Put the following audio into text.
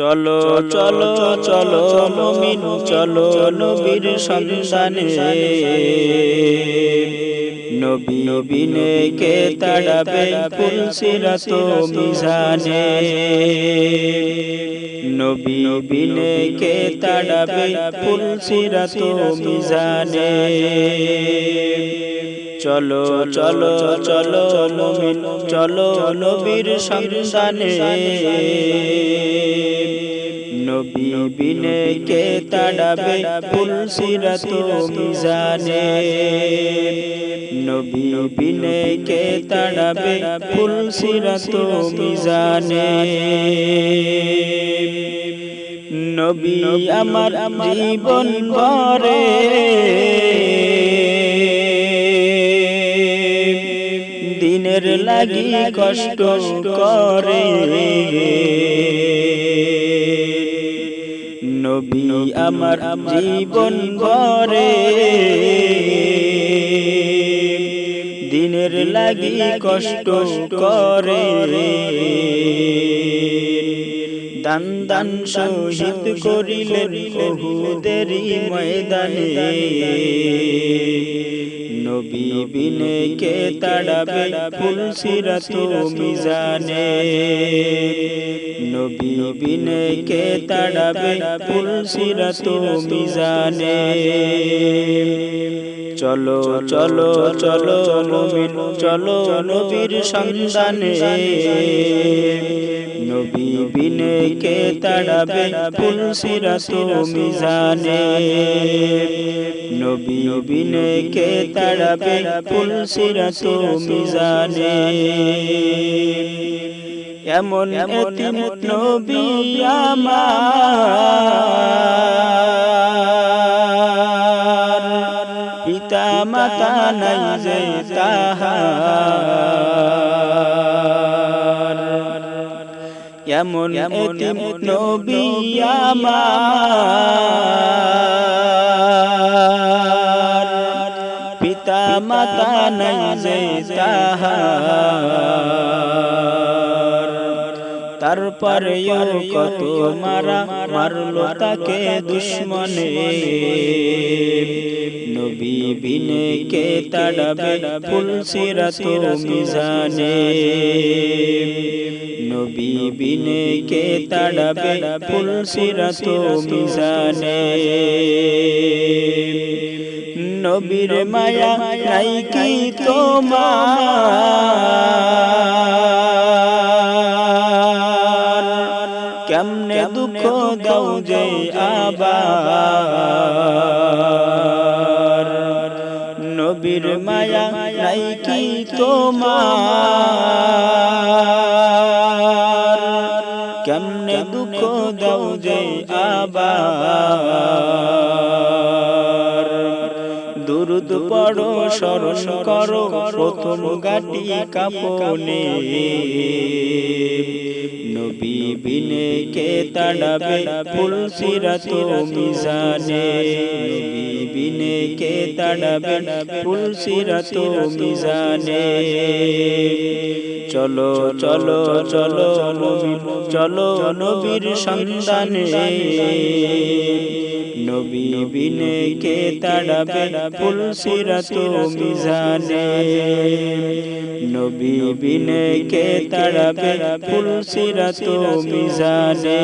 চলো চলো চলো, মমিন, চলো, নবীর সন্ধানে নবী বিনে কে তাড়াবে ফুল সিরাত মিজানে? নবী বিনে কে তাড়াবে ফুল সিরাত মিজানে? চলো চলো চলো, মমিন, চলো, নবীর সন্ধানে নবী বিনে কে তাড়াবে? ফুল সিরাত মিজানে। নবী বিনে কে তাড়াবে? ফুল সিরাত মিজানে। নবী আমার জীবন ভরে। দিনের লাগি কষ্ট করে। নবী আমার জীবন ভরে। দিনের লাগি কষ্ট করে। দান দান শহীদ করিলেন বহুদেরই ময়দানে। নবী বিনে কে তাড়াবে? ফুল সিরাত মিজানে। নবী বিনে কে তাড়াবে? ফুল সিরাত মিজানে। চলো চলো চলো নবীন চলো নবীর সন্ধানে। নবী বিনে কে তাড়াবে ফুল সিরাত মিজানে নবী বিনে কে তাড়াবে ফুল সিরাত মিজানে এমন এতিম নবী আমার। পিতা মাতা নাই যে তাহার। এমন এতিম নবী আমার। পিতা মাতা নাই যে তাহার। তারপরেও কত মারা মারলো তাকে দুশ্মনে। নবী বিনে কে তাড়াবে ফুল সিরাত মিজানে। নবী বিনে কে তাড়াবে ফুল সিরাত মিজানে। নবীর মায়া নাই কি তোমার? কেমনে দুঃখ দাও যে আবার? নবীর মায়া নাই কি তোমার? কেমনে দুঃখ দাও যে আবার? দুরুদ পড়ো স্মরণ করো প্রথম গাটি কাপনে নবী বিনে কে তাড়াবে? ফুল সিরাত মিজানে। নবী বিনে কে তাড়াবে? ফুল সিরাত মিজানে। চলো চলো চলো চলো, নবীর সন্ধানে। নবী বিনে কে তাড়াবে? ফুল সিরাত মিজানে। নবী বিনে কে তাড়াবে? ফুল সিরাত মিজানে।